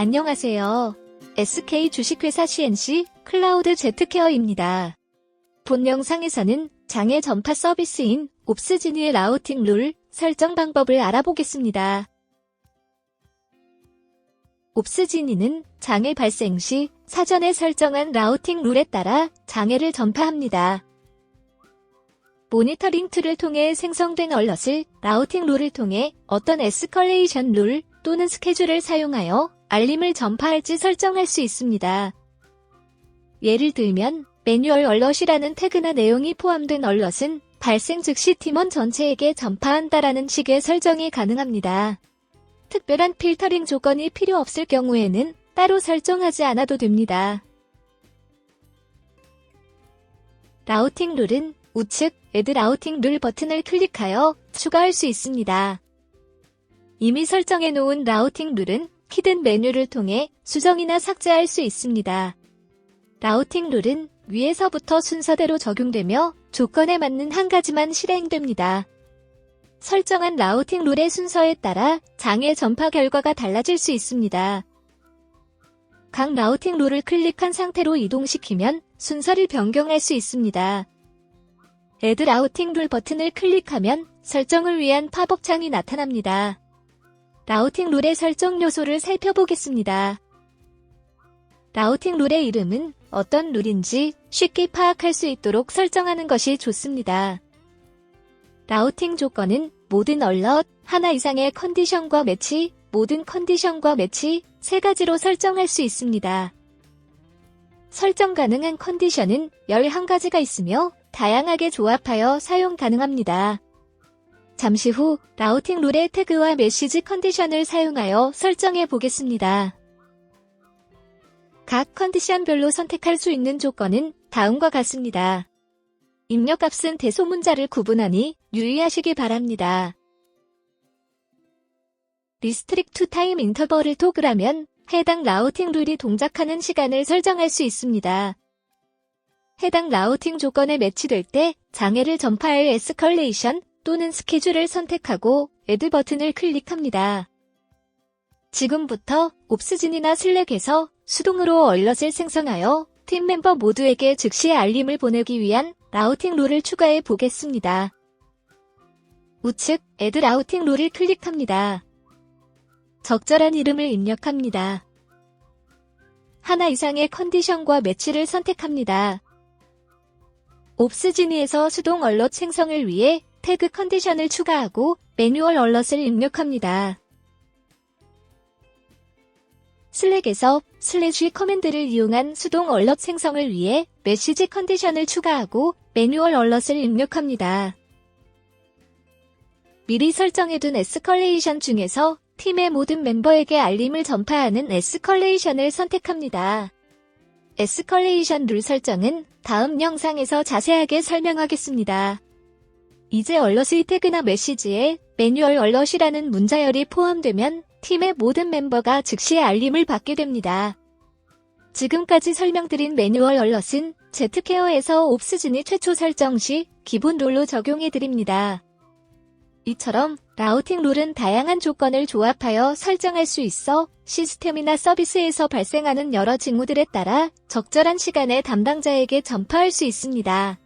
안녕하세요. SK 주식회사 CNC 클라우드 제트케어입니다. 본 영상에서는 장애 전파 서비스인 옵스지니의 라우팅 룰 설정 방법을 알아보겠습니다. 옵스지니는 장애 발생 시 사전에 설정한 라우팅 룰에 따라 장애를 전파합니다. 모니터링 툴을 통해 생성된 얼럿을 라우팅 룰을 통해 어떤 에스컬레이션 룰 또는 스케줄을 사용하여 알림을 전파할지 설정할 수 있습니다. 예를 들면 매뉴얼 얼럿이라는 태그나 내용이 포함된 얼럿은 발생 즉시 팀원 전체에게 전파한다라는 식의 설정이 가능합니다. 특별한 필터링 조건이 필요 없을 경우에는 따로 설정하지 않아도 됩니다. 라우팅 룰은 우측 애드 라우팅 룰 버튼을 클릭하여 추가할 수 있습니다. 이미 설정해 놓은 라우팅 룰은 히든 메뉴를 통해 수정이나 삭제할 수 있습니다. 라우팅 룰은 위에서부터 순서대로 적용되며 조건에 맞는 한 가지만 실행됩니다. 설정한 라우팅 룰의 순서에 따라 장애 전파 결과가 달라질 수 있습니다. 각 라우팅 룰을 클릭한 상태로 이동시키면 순서를 변경할 수 있습니다. 애드 라우팅 룰 버튼을 클릭하면 설정을 위한 팝업 창이 나타납니다. 라우팅 룰의 설정 요소를 살펴보겠습니다. 라우팅 룰의 이름은 어떤 룰인지 쉽게 파악할 수 있도록 설정하는 것이 좋습니다. 라우팅 조건은 모든 얼럿, 하나 이상의 컨디션과 매치, 모든 컨디션과 매치 세 가지로 설정할 수 있습니다. 설정 가능한 컨디션은 11가지가 있으며 다양하게 조합하여 사용 가능합니다. 잠시 후 라우팅 룰의 태그와 메시지 컨디션을 사용하여 설정해 보겠습니다. 각 컨디션별로 선택할 수 있는 조건은 다음과 같습니다. 입력값은 대소문자를 구분하니 유의하시기 바랍니다. 리스트릭트 타임 인터벌을 토글하면 해당 라우팅 룰이 동작하는 시간을 설정할 수 있습니다. 해당 라우팅 조건에 매치될 때 장애를 전파할 에스컬레이션 또는 스케줄을 선택하고 애드 버튼을 클릭합니다. 지금부터 옵스진이나 슬랙에서 수동으로 얼럿을 생성하여 팀 멤버 모두에게 즉시 알림을 보내기 위한 라우팅 룰을 추가해 보겠습니다. 우측 애드 라우팅 룰을 클릭합니다. 적절한 이름을 입력합니다. 하나 이상의 컨디션과 매치를 선택합니다. 옵스지니에서 수동 얼럿 생성을 위해 태그 컨디션을 추가하고 매뉴얼 얼럿을 입력합니다. 슬랙에서 슬래시 커맨드를 이용한 수동 얼럿 생성을 위해 메시지 컨디션을 추가하고 매뉴얼 얼럿을 입력합니다. 미리 설정해둔 에스컬레이션 중에서 팀의 모든 멤버에게 알림을 전파하는 에스컬레이션을 선택합니다. 에스컬레이션 룰 설정은 다음 영상에서 자세하게 설명하겠습니다. 이제 얼럿의 태그나 메시지에 매뉴얼 얼럿이라는 문자열이 포함되면 팀의 모든 멤버가 즉시 알림을 받게 됩니다. 지금까지 설명드린 매뉴얼 얼럿은 제트케어에서 옵스진이 최초 설정 시 기본 룰로 적용해드립니다. 이처럼 라우팅 룰은 다양한 조건을 조합하여 설정할 수 있어 시스템이나 서비스에서 발생하는 여러 징후들에 따라 적절한 시간에 담당자에게 전파할 수 있습니다.